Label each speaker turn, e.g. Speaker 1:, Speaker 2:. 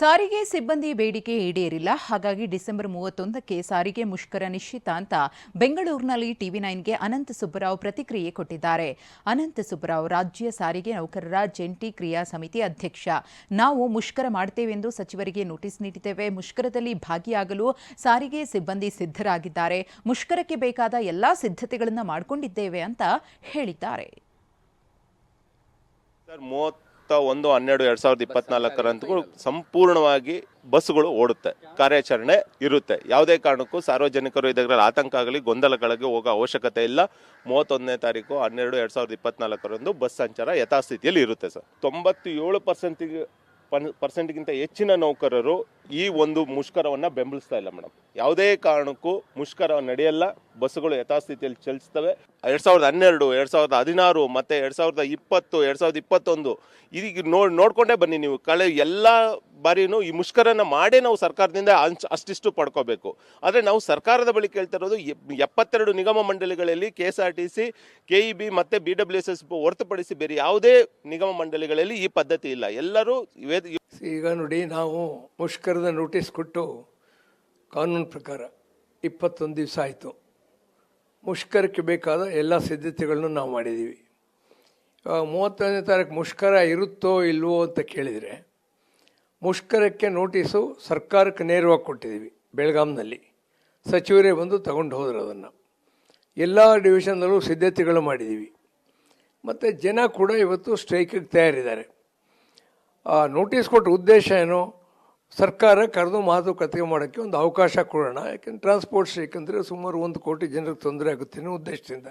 Speaker 1: ಸಾರಿಗೆ ಸಿಬ್ಬಂದಿ ಬೇಡಿಕೆ ಈಡೇರಿಲ್ಲ. ಹಾಗಾಗಿ ಡಿಸೆಂಬರ್ ಮೂವತ್ತೊಂದಕ್ಕೆ ಸಾರಿಗೆ ಮುಷ್ಕರ ನಿಶ್ಚಿತ ಅಂತ ಬೆಂಗಳೂರಿನಲ್ಲಿ ಟಿವಿ ನೈನ್ಗೆ ಅನಂತ ಸುಬ್ಬರಾವ್ ಪ್ರತಿಕ್ರಿಯೆ ಕೊಟ್ಟಿದ್ದಾರೆ. ಅನಂತ ಸುಬ್ಬರಾವ್ ರಾಜ್ಯ ಸಾರಿಗೆ ನೌಕರರ ಜಂಟಿ ಕ್ರಿಯಾ ಸಮಿತಿ ಅಧ್ಯಕ್ಷ. ನಾವು ಮುಷ್ಕರ ಮಾಡ್ತೇವೆಂದು ಸಚಿವರಿಗೆ ನೋಟಿಸ್ ನೀಡಿದ್ದೇವೆ. ಮುಷ್ಕರದಲ್ಲಿ ಭಾಗಿಯಾಗಲು ಸಾರಿಗೆ ಸಿಬ್ಬಂದಿ ಸಿದ್ಧರಾಗಿದ್ದಾರೆ. ಮುಷ್ಕರಕ್ಕೆ ಬೇಕಾದ ಎಲ್ಲಾ ಸಿದ್ಧತೆಗಳನ್ನು ಮಾಡಿಕೊಂಡಿದ್ದೇವೆ ಅಂತ ಹೇಳಿದ್ದಾರೆ.
Speaker 2: ಮೂವತ್ತ ಒಂದು ಹನ್ನೆರಡು ಎರಡ್ ಸಾವಿರದ ಇಪ್ಪತ್ನಾಲ್ಕರಂತೂ ಸಂಪೂರ್ಣವಾಗಿ ಬಸ್ಗಳು ಓಡುತ್ತೆ ಕಾರ್ಯಾಚರಣೆ ಇರುತ್ತೆ. ಯಾವುದೇ ಕಾರಣಕ್ಕೂ ಸಾರ್ವಜನಿಕರು ಇದರಲ್ಲಿ ಆತಂಕ ಆಗಲಿ ಗೊಂದಲಗಳಿಗೆ ಹೋಗೋ ಅವಶ್ಯಕತೆ ಇಲ್ಲ. ಮೂವತ್ತೊಂದನೇ ತಾರೀಕು ಹನ್ನೆರಡು ಎರಡ್ ಸಾವಿರದ ಇಪ್ಪತ್ನಾಲ್ಕರಂದು ಬಸ್ ಸಂಚಾರ ಯಥಾಸ್ಥಿತಿಯಲ್ಲಿ ಇರುತ್ತೆ ಸರ್. ತೊಂಬತ್ತು ಏಳು ಪರ್ಸೆಂಟಿಗೆ ಪರ್ಸೆಂಟ್ಗಿಂತ ಹೆಚ್ಚಿನ ನೌಕರರು ಈ ಒಂದು ಮುಷ್ಕರವನ್ನು ಬೆಂಬಲಿಸ್ತಾ ಇಲ್ಲ ಮೇಡಮ್. ಯಾವುದೇ ಕಾರಣಕ್ಕೂ ಮುಷ್ಕರ ನಡೆಯಲ್ಲ. ಬಸ್ಸುಗಳು ಯಥಾಸ್ಥಿತಿಯಲ್ಲಿ ಚಲಿಸ್ತವೆ ಎರಡ್ ಸಾವಿರದ ಹನ್ನೆರಡು, ಎರಡ್ ಸಾವಿರದ ಹದಿನಾರು, ಮತ್ತೆ ಎರಡ್ ಸಾವಿರದ ಇಪ್ಪತ್ತು, ಎರಡ್ ಸಾವಿರದ ಇಪ್ಪತ್ತೊಂದು ಈಗ ನೋಡ್, ನೋಡ್ಕೊಂಡೇ ಬನ್ನಿ ನೀವು. ಕಳೆ ಎಲ್ಲ ಬಾರಿನೂ ಈ ಮುಷ್ಕರನ ಮಾಡೇ ನಾವು ಸರ್ಕಾರದಿಂದ ಅಂಚ್, ಅಷ್ಟಿಷ್ಟು ಪಡ್ಕೋಬೇಕು. ಆದರೆ ನಾವು ಸರ್ಕಾರದ ಬಳಿ ಕೇಳ್ತಾ ಇರೋದು ಎಪ್- ಎಪ್ಪತ್ತೆರಡು ನಿಗಮ ಮಂಡಳಿಗಳಲ್ಲಿ K S R T C K E B ಮತ್ತೆ ಬಿ ಡಬ್ಲ್ಯೂ ಎಸ್ ಎಸ್ ಹೊರತುಪಡಿಸಿ ಬೇರೆ ಯಾವುದೇ ನಿಗಮ ಮಂಡಳಿಗಳಲ್ಲಿ ಈ ಪದ್ಧತಿ ಇಲ್ಲ. ಎಲ್ಲರೂ
Speaker 3: ಈಗ ನೋಡಿ ನಾವು ಮುಷ್ಕರದ ನೋಟಿಸ್ ಕೊಟ್ಟು ಕಾನೂನು ಪ್ರಕಾರ ಇಪ್ಪತ್ತೊಂದು ದಿವಸ ಆಯಿತು. ಮುಷ್ಕರಕ್ಕೆ ಬೇಕಾದ ಎಲ್ಲ ಸಿದ್ಧತೆಗಳನ್ನು ನಾವು ಮಾಡಿದ್ದೀವಿ. ಇವಾಗ ಮೂವತ್ತೊಂದನೇ ತಾರೀಕು ಮುಷ್ಕರ ಇರುತ್ತೋ ಇಲ್ವೋ ಅಂತ ಕೇಳಿದರೆ, ಮುಷ್ಕರಕ್ಕೆ ನೋಟಿಸು ಸರ್ಕಾರಕ್ಕೆ ನೇರವಾಗಿ ಕೊಟ್ಟಿದ್ದೀವಿ ಬೆಳಗಾಂನಲ್ಲಿ. ಸಚಿವರೇ ಬಂದು ತಗೊಂಡು ಹೋದರು ಅದನ್ನು. ಎಲ್ಲ ಡಿವಿಷನ್ನಲ್ಲೂ ಸಿದ್ಧತೆಗಳು ಮಾಡಿದ್ದೀವಿ. ಮತ್ತು ಜನ ಕೂಡ ಇವತ್ತು ಸ್ಟ್ರೈಕಿಗೆ ತಯಾರಿದ್ದಾರೆ. ನೋಟಿಸ್ ಕೊಟ್ಟ ಉದ್ದೇಶ ಏನು? ಸರ್ಕಾರ ಕರೆದು ಮಾತುಕತೆ ಮಾಡೋಕ್ಕೆ ಒಂದು ಅವಕಾಶ ಕೊಡೋಣ, ಯಾಕೆಂದ್ರೆ ಟ್ರಾನ್ಸ್ಪೋರ್ಟ್ ಏಕೆಂದರೆ ಸುಮಾರು ಒಂದು ಕೋಟಿ ಜನರಿಗೆ ತೊಂದರೆ ಆಗುತ್ತೆ ಅನ್ನೋ ಉದ್ದೇಶದಿಂದ.